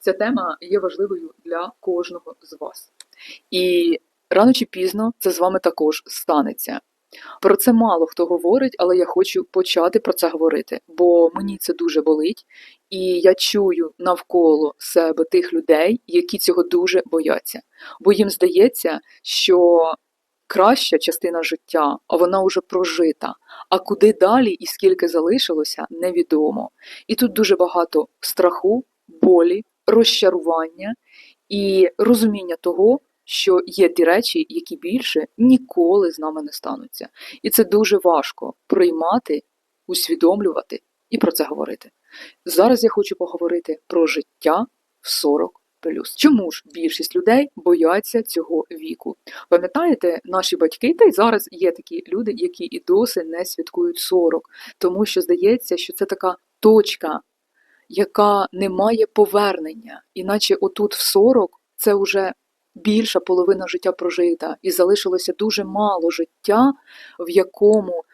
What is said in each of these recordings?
Ця тема є важливою для кожного з вас. І рано чи пізно це з вами також станеться. Про це мало хто говорить, але я хочу почати про це говорити, бо мені це дуже болить, і я чую навколо себе тих людей, які цього дуже бояться. Бо їм здається, що краща частина життя, а вона вже прожита. А куди далі і скільки залишилося, невідомо. І тут дуже багато страху, болі, розчарування і розуміння того, що є ті речі, які більше ніколи з нами не стануться. І це дуже важко приймати, усвідомлювати і про це говорити. Зараз я хочу поговорити про життя в 40 Чому ж більшість людей бояться цього віку? Пам'ятаєте, наші батьки, та й зараз є такі люди, які і досі не святкують 40, тому що здається, що це така точка, яка не має повернення, іначе отут в 40 це вже більша половина життя прожита, і залишилося дуже мало життя, в якому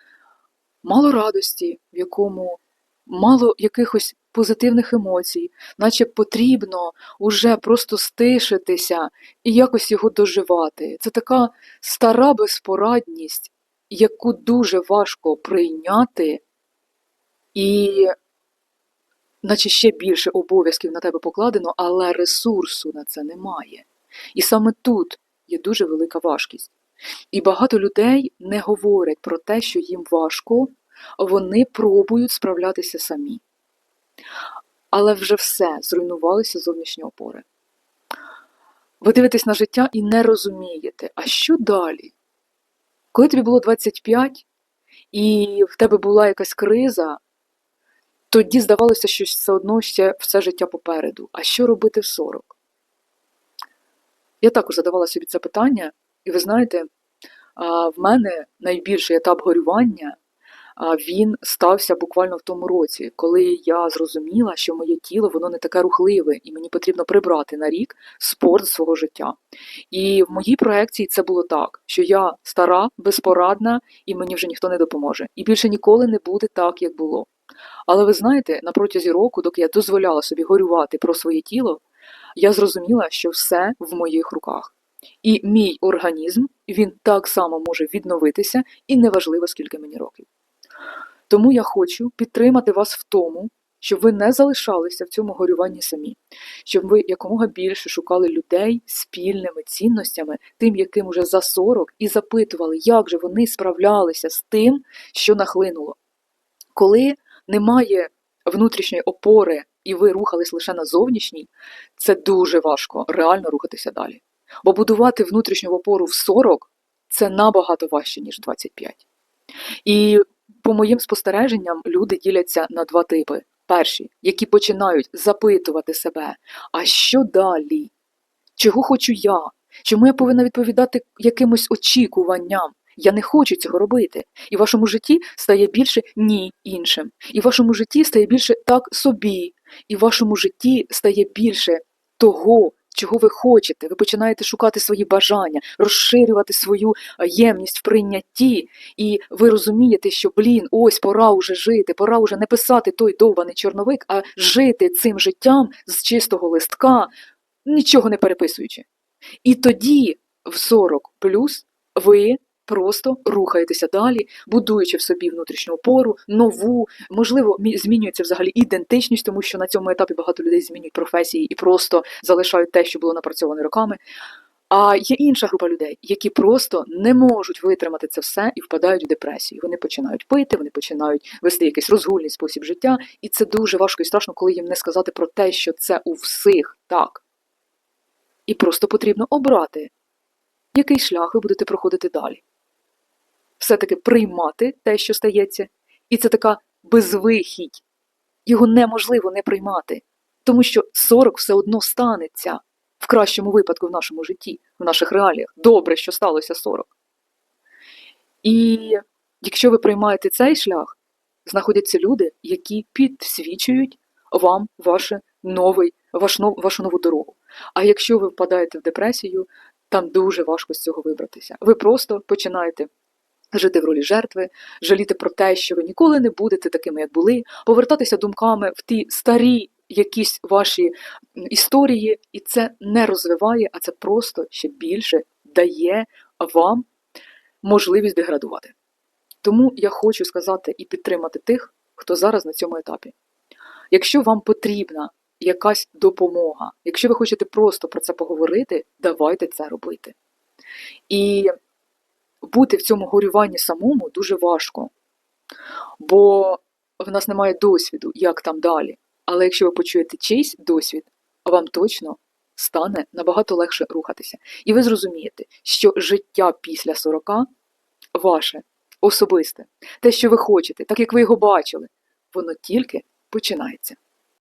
мало радості, в якому мало якихось позитивних емоцій, наче потрібно уже просто стишитися і якось його доживати. Це така стара безпорадність, яку дуже важко прийняти, і наче ще більше обов'язків на тебе покладено, але ресурсу на це немає. І саме тут є дуже велика важкість. І багато людей не говорять про те, що їм важко, вони пробують справлятися самі. Але вже все зруйнувалися зовнішні опори. Ви дивитесь на життя і не розумієте, а що далі? Коли тобі було 25 і в тебе була якась криза, тоді здавалося, що все одно ще все життя попереду. А що робити в 40? Я також задавала собі це питання, і ви знаєте, в мене найбільший етап горювання він стався буквально в тому році, коли я зрозуміла, що моє тіло воно не таке рухливе, і мені потрібно прибрати на рік спорт свого життя. І в моїй проекції це було так, що я стара, безпорадна, і мені вже ніхто не допоможе. І більше ніколи не буде так, як було. Але ви знаєте, на протязі року, доки я дозволяла собі горювати про своє тіло, я зрозуміла, що все в моїх руках. І мій організм він так само може відновитися, і неважливо, скільки мені років. Тому я хочу підтримати вас в тому, щоб ви не залишалися в цьому горюванні самі, щоб ви якомога більше шукали людей спільними цінностями, тим, яким уже за 40, і запитували, як же вони справлялися з тим, що нахлинуло. Коли немає внутрішньої опори, і ви рухались лише на зовнішній, це дуже важко реально рухатися далі. Бо будувати внутрішню опору в 40 це набагато важче, ніж 25. І по моїм спостереженням, люди діляться на два типи. Перші, які починають запитувати себе, а що далі? Чого хочу я? Чому я повинна відповідати якимось очікуванням? Я не хочу цього робити. І в вашому житті стає більше ні іншим. І в вашому житті стає більше так собі. І в вашому житті стає більше того, чого ви хочете. Ви починаєте шукати свої бажання, розширювати свою ємність в прийнятті, і ви розумієте, що блін, ось пора уже жити, пора уже не писати той довбаний чорновик, а жити цим життям з чистого листка, нічого не переписуючи. І тоді, в 40 плюс, ви просто рухаєтеся далі, будуючи в собі внутрішню опору, нову, можливо, змінюється взагалі ідентичність, тому що на цьому етапі багато людей змінюють професії і просто залишають те, що було напрацьоване роками. А є інша група людей, які просто не можуть витримати це все і впадають в депресію. Вони починають пити, вони починають вести якийсь розгульний спосіб життя, і це дуже важко і страшно, коли їм не сказати про те, що це у всіх так. І просто потрібно обрати, який шлях ви будете проходити далі все-таки приймати те, що стається, і це така безвихідь. Його неможливо не приймати, тому що 40 все одно станеться в кращому випадку в нашому житті, в наших реаліях. Добре, що сталося 40. І якщо ви приймаєте цей шлях, знаходяться люди, які підсвічують вам ваше новий, ваш, вашу нову дорогу. А якщо ви впадаєте в депресію, там дуже важко з цього вибратися. Ви просто починаєте жити в ролі жертви, жаліти про те, що ви ніколи не будете такими, як були, повертатися думками в ті старі якісь ваші історії, і це не розвиває, а це просто ще більше дає вам можливість деградувати. Тому я хочу сказати і підтримати тих, хто зараз на цьому етапі. Якщо вам потрібна якась допомога, якщо ви хочете просто про це поговорити, давайте це робити. І бути в цьому горюванні самому дуже важко, бо в нас немає досвіду, як там далі. Але якщо ви почуєте чийсь досвід, вам точно стане набагато легше рухатися. І ви зрозумієте, що життя після 40 ваше, особисте, те, що ви хочете, так як ви його бачили, воно тільки починається.